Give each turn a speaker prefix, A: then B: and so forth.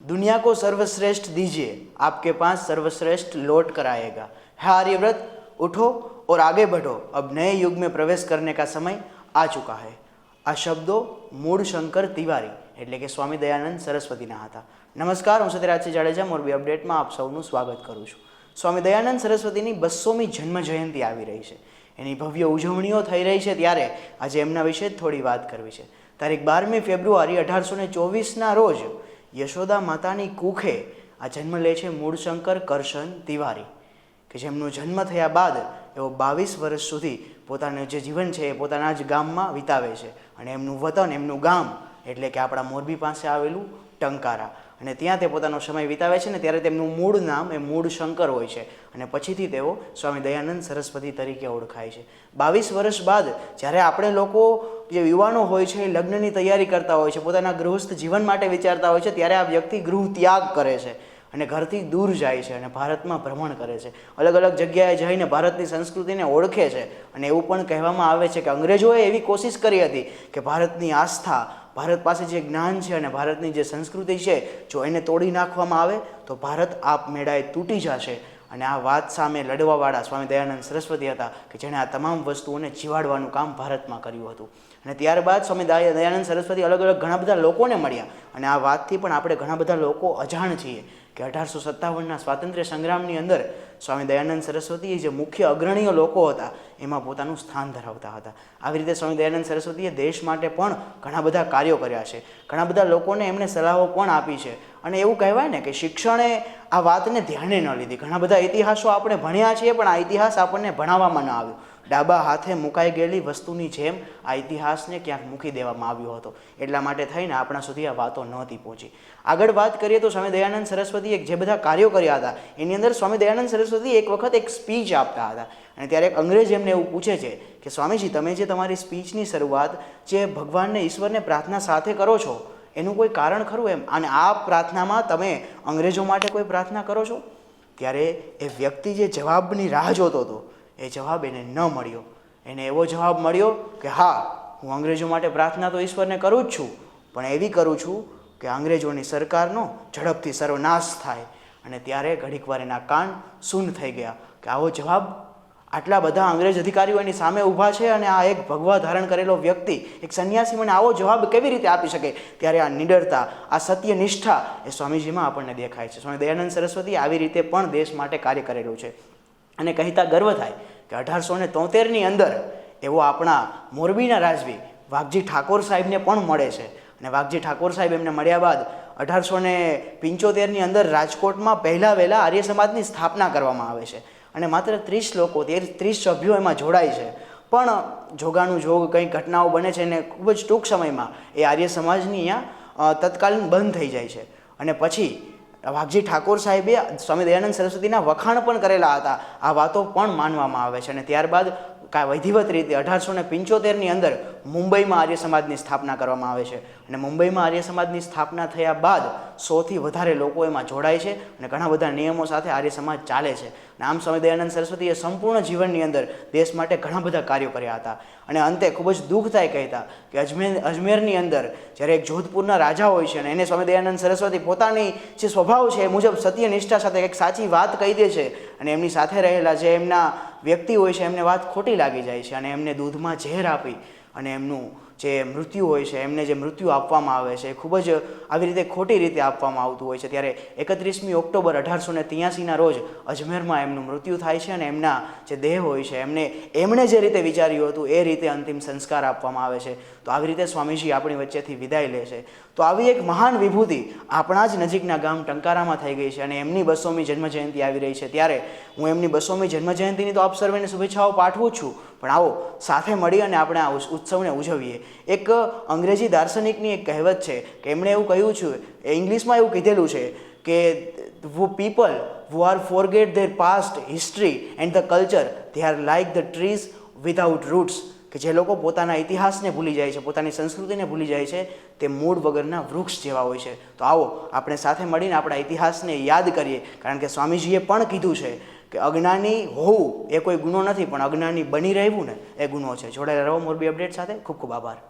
A: दुनिया को सर्वश्रेष्ठ दीजिए आपके पास सर्वश्रेष्ठ लौट कर आएगा है आर्यव्रत उठो और आगे बढ़ो अब नए युग में प्रवेश करने का समय आ चुका है આ શબ્દો મૂળ શંકર તિવારી એટલે કે સ્વામી દયાનંદ સરસ્વતીના હતા નમસ્કાર હું સત્યરાજસિંહ જાડેજા મોરબી અપડેટમાં આપ સૌનું સ્વાગત કરું છું સ્વામી દયાનંદ સરસ્વતીની બસોમી જન્મ જયંતિ આવી રહી છે એની ભવ્ય ઉજવણીઓ થઈ રહી છે ત્યારે આજે એમના વિશે જ થોડી વાત કરવી છે તારીખ બારમી ફેબ્રુઆરી અઢારસો ને ચોવીસના રોજ યશોદા માતાની કુખે આ જન્મ લે છે મૂળશંકર કરશન તિવારી, કે જેમનો જન્મ થયા બાદ એઓ બાવીસ વર્ષ સુધી પોતાનું જે જીવન છે એ પોતાના જ ગામમાં વિતાવે છે. અને એમનું વતન, એમનું ગામ એટલે કે આપણા મોરબી પાસે આવેલું ટંકારા. અને ત્યાં તે પોતાનો સમય વિતાવે છે ને ત્યારે તેમનું મૂળ નામ એ મૂળ શંકર હોય છે. અને પછીથી તેઓ સ્વામી દયાનંદ સરસ્વતી તરીકે ઓળખાય છે. બાવીસ વર્ષ બાદ જ્યારે આપણે લોકો જે યુવાનો હોય છે, એ લગ્નની તૈયારી કરતા હોય છે, પોતાના ગૃહસ્થ જીવન માટે વિચારતા હોય છે, ત્યારે આ વ્યક્તિ ગૃહ ત્યાગ કરે છે અને ઘરથી દૂર જાય છે અને ભારતમાં ભ્રમણ કરે છે. અલગ અલગ જગ્યાએ જઈને ભારતની સંસ્કૃતિને ઓળખે છે અને એવું પણ કહેવામાં આવે છે કે અંગ્રેજોએ એવી કોશિશ કરી હતી કે ભારતની આસ્થા, ભારત પાસે જે જ્ઞાન છે અને ભારતની જે સંસ્કૃતિ છે, જો એને તોડી નાખવામાં આવે, તો ભારત આપમેળાએ તૂટી જશે. અને આ વાત સામે લડવાવાળા સ્વામી દયાનંદ સરસ્વતી હતા કે જેણે આ તમામ વસ્તુઓને જીવાડવાનું કામ ભારતમાં કર્યું હતું. અને ત્યારબાદ સ્વામી દયા, દયાનંદ સરસ્વતી અલગ અલગ ઘણા બધા લોકોને મળ્યા. અને આ વાતથી પણ આપણે ઘણા બધા લોકો અજાણ છીએ. કે અઢારસો સત્તાવનના સ્વાતંત્ર્ય સંગ્રામની અંદર સ્વામી દયાનંદ સરસ્વતી જે મુખ્ય અગ્રણીય લોકો હતા, એમાં પોતાનું સ્થાન ધરાવતા હતા. આવી રીતે સ્વામી દયાનંદ સરસ્વતીએ દેશ માટે પણ ઘણા બધા કાર્યો કર્યા છે. ઘણા બધા લોકોને એમણે સલાહો પણ આપી છે. અને એવું કહેવાય ને કે શિક્ષણે આ વાતને ધ્યાને ન લીધી. ઘણા બધા ઇતિહાસો આપણે ભણ્યા છીએ પણ આ ઇતિહાસ આપણને ભણાવવામાં ન આવ્યો. ડાબા હાથે મુકાઈ ગયેલી વસ્તુની જેમ આ ઇતિહાસને ક્યાંક મૂકી દેવામાં આવ્યો હતો. એટલા માટે થઈને આપણા સુધી આ વાતો નહોતી પહોંચી. આગળ વાત કરીએ તો સ્વામી દયાનંદ સરસ્વતીએ જે બધા કાર્યો કર્યા હતા, એની અંદર સ્વામી દયાનંદ સરસ્વતી એક વખત એક સ્પીચ આપતા હતા. અને ત્યારે એક અંગ્રેજ એમને એવું પૂછે છે કે, સ્વામીજી, તમે જે તમારી સ્પીચની શરૂઆત જે ભગવાનને, ઈશ્વરને પ્રાર્થના સાથે કરો છો, એનું કોઈ કારણ ખરું એમ? અને આ પ્રાર્થનામાં તમે અંગ્રેજો માટે કોઈ પ્રાર્થના કરો છો? ત્યારે એ વ્યક્તિ જે જવાબની રાહ જોતો હતો એ જવાબ એને ન મળ્યો. એને એવો જવાબ મળ્યો કે, હા, હું અંગ્રેજો માટે પ્રાર્થના તો ઈશ્વરને કરું જ છું, પણ એવી કરું છું કે અંગ્રેજોની સરકારનો ઝડપથી સર્વનાશ થાય. અને ત્યારે ઘડીકવાર એના કાન શૂન થઈ ગયા કે, આવો જવાબ? આટલા બધા અંગ્રેજ અધિકારીઓ એની સામે ઊભા છે અને આ એક ભગવા ધારણ કરેલો વ્યક્તિ, એક સંન્યાસી મને આવો જવાબ કેવી રીતે આપી શકે? ત્યારે આ નિડરતા, આ સત્યનિષ્ઠા એ સ્વામીજીમાં આપણને દેખાય છે. સ્વામી દયાનંદ સરસ્વતી આવી રીતે પણ દેશ માટે કાર્ય કરેલું છે. અને કહેતા ગર્વ થાય કે અઢારસો ને તોતેરની અંદર એવો આપણા મોરબીના રાજવી વાઘજી ઠાકોર સાહેબને પણ મળે છે. અને વાઘજી ઠાકોર સાહેબ એમને મળ્યા બાદ અઢારસો ને પંચોતેરની અંદર રાજકોટમાં પહેલાં વહેલા આર્ય સમાજની સ્થાપના કરવામાં આવે છે. અને માત્ર ત્રીસ લોકો, તેર, ત્રીસ સભ્યો એમાં જોડાય છે. પણ જોગાનું જોગ કંઈ ઘટનાઓ બને છે અને ખૂબ જ ટૂંક સમયમાં એ આર્ય સમાજની અહીંયા તત્કાલીન બંધ થઈ જાય છે. અને પછી વાઘજી ઠાકોર સાહેબે સ્વામી દયાનંદ સરસ્વતીના વખાણ પણ કરેલા હતા. આ વાતો પણ માનવામાં આવે છે અને ત્યારબાદ વૈધિવત રીતે અઢારસો ને પંચોતેરની અંદર મુંબઈમાં આર્ય સમાજની સ્થાપના કરવામાં આવે છે. અને મુંબઈમાં આર્ય સમાજની સ્થાપના થયા બાદ સૌથી વધારે લોકો એમાં જોડાય છે અને ઘણા બધા નિયમો સાથે આર્ય સમાજ ચાલે છે. અને આમ સ્વામી દયાનંદ સરસ્વતીએ સંપૂર્ણ જીવનની અંદર દેશ માટે ઘણા બધા કાર્યો કર્યા હતા. અને અંતે ખૂબ જ દુઃખ થાય કહેતા કે અજમેર, અજમેરની અંદર જ્યારે એક જોધપુરના રાજા હોય છે અને એને સ્વામી દયાનંદ સરસ્વતી પોતાની જે સ્વભાવ છે એ મુજબ સત્યનિષ્ઠા સાથે એક સાચી વાત કહી દે છે અને એમની સાથે રહેલા જે એમના વ્યક્તિ હોય છે, એમને વાત ખોટી લાગી જાય છે અને એમને દૂધમાં ઝેર આપી અને એમનું જે મૃત્યુ હોય છે, એમને જે મૃત્યુ આપવામાં આવે છે ખૂબ જ આવી રીતે ખોટી રીતે આપવામાં આવતું હોય છે. ત્યારે એકત્રીસમી ઓક્ટોબર અઢારસો ને ત્યાસીના રોજ અજમેરમાં એમનું મૃત્યુ થાય છે અને એમના જે દેહ હોય છે, એમને, એમણે જે રીતે વિચાર્યું હતું, એ રીતે અંતિમ સંસ્કાર આપવામાં આવે છે. તો આવી રીતે સ્વામીજી આપણી વચ્ચેથી વિદાય લે છે. તો આવી એક મહાન વિભૂતિ આપણા જ નજીકના ગામ ટંકારામાં થઈ ગઈ છે અને એમની બસોમી જન્મજયંતિ આવી રહી છે. ત્યારે હું એમની બસોમી જન્મજયંતિની તો આપ સર્વેને શુભેચ્છાઓ પાઠવું છું. પણ આવો, સાથે મળી અને આપણે આ ઉત્સવને ઉજવીએ. એક અંગ્રેજી દાર્શનિકની એક કહેવત છે કે એમણે એવું કહ્યું છે ઇંગ્લિશમાં એવું કીધેલું છે કે we people who are forget their past history and the culture, they are like the trees without roots. કે જે લોકો પોતાના ઇતિહાસને ભૂલી જાય છે, પોતાની સંસ્કૃતિને ભૂલી જાય છે, તે મૂળ વગરના વૃક્ષ જેવા હોય છે. તો આવો, આપણે સાથે મળીને આપણા ઇતિહાસને યાદ કરીએ, કારણ કે સ્વામીજીએ પણ કીધું છે કે અજ્ઞાની હોવું એ કોઈ ગુનો નથી, પણ અજ્ઞાની બની રહેવું ને એ ગુનો છે. જોડાયેલા રહો, મોરબી અપડેટ સાથે ખૂબ ખૂબ આભાર.